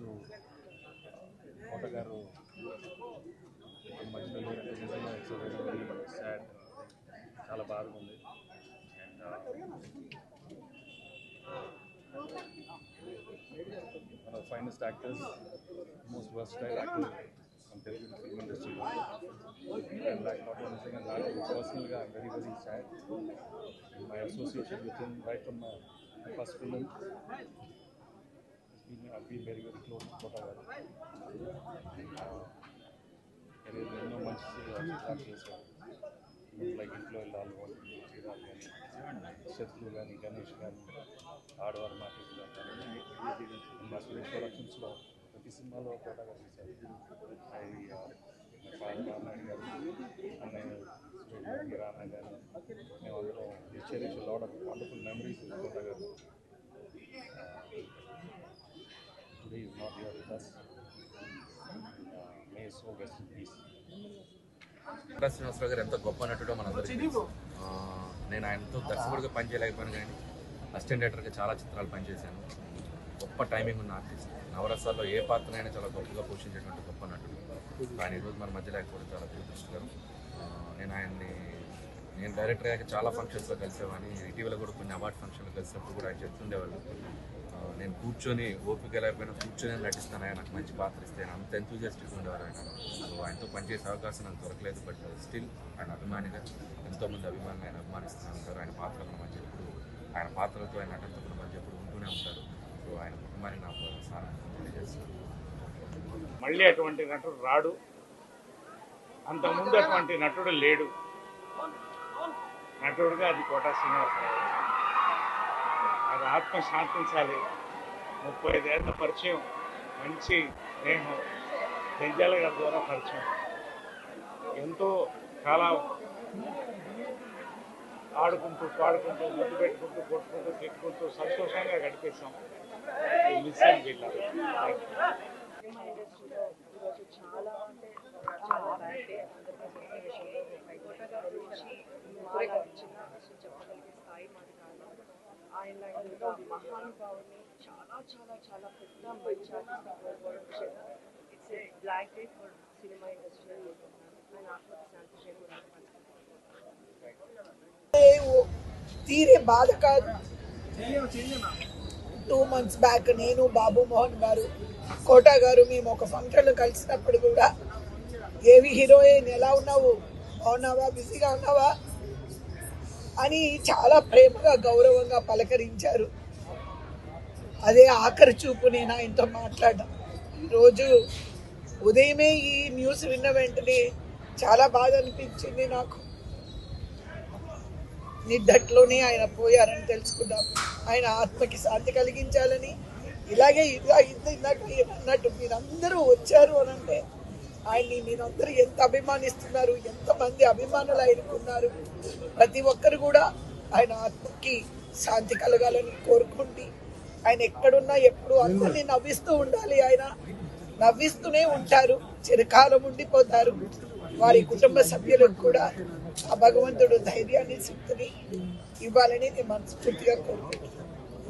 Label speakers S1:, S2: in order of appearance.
S1: ఈరోజు కోట గారు ఈ మధ్యలో లేరంటే నిజంగా ఇట్స్ వెరీ వెరీ సాడ్ చాలా బాధగా ఉంది and one of the finest actors, most versatile actor from Telugu film industry. And like not only saying that, personally I'm very very sad. In my association with him right from my, my first film. been, I've been very, very close to what I was. There is no much like employee all one Shatru Gani, Ganesh Gani, Hardware Market, Masuri Productions Law, Pratisima Law, whatever we say. I, my father, Raman Gani, and I, Sri Rama Gani, I also cherish a lot of wonderful memories with Kotagar. Uh, today is not your with us may so best in
S2: peace Venkata Srinivasarao garu ఎంత గొప్ప నటుడో మనందరికీ తెలుసు. ఆ, నేను ఆయనతో దర్శకుడిగా పనిచేయలేకపోయాను కానీ assistant డైరెక్టర్గా చాలా చిత్రాలు పనిచేశాను. గొప్ప టైమింగ్ ఉన్న ఆర్టిస్ట్ నవరసాల్లో ఏ పాత్రనైనా చాలా గొప్పగా పోషించేటువంటి గొప్ప నటుడు. ఆయన ఈరోజు మన మధ్య లేకపోవడం చాలా దురదృష్టకరం ఆ, నేను ఆయన్ని నేను డైరెక్టర్ అయ్యాక చాలా ఫంక్షన్స్లో కలిసేవాడిని. ఇటీవల కూడా కొన్ని అవార్డ్ ఫంక్షన్లు కలిసినప్పుడు కూడా ఆయన చెప్తుండేవాళ్ళు. నేను కూర్చొని ఓపిక లేకపోయినా కూర్చొని నటిస్తాను ఆయన నాకు మంచి పాత్ర ఇస్తే ఆయన అంత ఎంతూజియాస్టిక్ ఉండేవారు ఆయన. సో ఆయనతో పనిచేసే అవకాశం నాకు దొరకలేదు బట్ స్టిల్ ఆయన అభిమానిగా ఎంతోమంది అభిమానులు ఆయన అభిమానిస్తూనే ఉంటారు. ఆయన పాత్రలను మంచి ఎప్పుడు ఆయన పాత్రలతో ఆయన నటనతో మధ్య ఎప్పుడు ఉంటూనే ఉంటారు. సో ఆయన కుటుంబానికి నాకు సానుభూతి తెలియజేస్తున్నాను
S3: మళ్ళీ అటువంటి నటుడు రాడు. అంతకుముందు అటువంటి నటుడు లేడు. నటుడుగా అది కోటా శ్రీనివాసరావు అది ఆత్మ శాంతించాలి ముప్పై ఐదేళ్ళ పరిచయం మంచి స్నేహం జంజాల గారి ద్వారా పరిచయం. ఎంతో కాలం ఆడుకుంటూ పాడుకుంటూ ముద్దు పెట్టుకుంటూ కొట్టుకుంటూ తిట్టుకుంటూ సంతోషంగా గడిపేశాం. మిస్ అండ్ జిల్లా
S4: సినిమా ఇండస్ట్రీలో ఈరోజు చాలా అంటే చాలా బ్యాడ్ డే ఆంధ్రప్రదేశ్ విషయంలో వైకుంఠ గారి గురించి చాలా చిన్న అసలు చెప్పగలిగే స్థాయి మాది కాదు ఆయన లాంటి ఒక మహానుభావుని చాలా చాలా చాలా పెద్ద మంచి it's a black day for cinema industry ఆయన ఆత్మకి శాంతి చేకూరాలని
S5: తీరే బాధ కాదు. టూ మంత్స్ బ్యాక్ నేను బాబు మోహన్ గారు కోటా గారు మేము ఒక ఫంక్షన్లో కలిసినప్పుడు కూడా ఏవి హీరోయిన్ ఎలా ఉన్నావు? బాగున్నావా? బిజీగా ఉన్నావా? అని చాలా ప్రేమగా గౌరవంగా పలకరించారు. అదే ఆఖరి చూపు నేను ఆయనతో మాట్లాడడం. ఈరోజు ఉదయమే ఈ న్యూస్ విన్న వెంటనే చాలా బాధ అనిపించింది నాకు. నిద్దట్లోనే ఆయన పోయారని తెలుసుకున్నాం ఆయన ఆత్మకి శాంతి కలిగించాలని. ఇలాగే ఇలా ఇంత ఇందాక అన్నట్టు మీరందరూ వచ్చారు అని అంటే ఆయన్ని మీరందరూ ఎంత అభిమానిస్తున్నారు ఎంతమంది అభిమానులు ఆయనకున్నారు ప్రతి ఒక్కరు కూడా ఆయన ఆత్మకి శాంతి కలగాలని కోరుకుంటి ఆయన ఎక్కడున్నా ఎప్పుడు అందరినీ నవ్విస్తూ ఉండాలి ఆయన. నవ్విస్తూనే ఉంటారు చిరకాలం ఉండిపోతారు. వారి కుటుంబ సభ్యులకు కూడా ఆ భగవంతుడు ధైర్యాన్ని శక్తిని ఇవ్వాలని నేను మనస్ఫూర్తిగా కోరుకుంటున్నాను.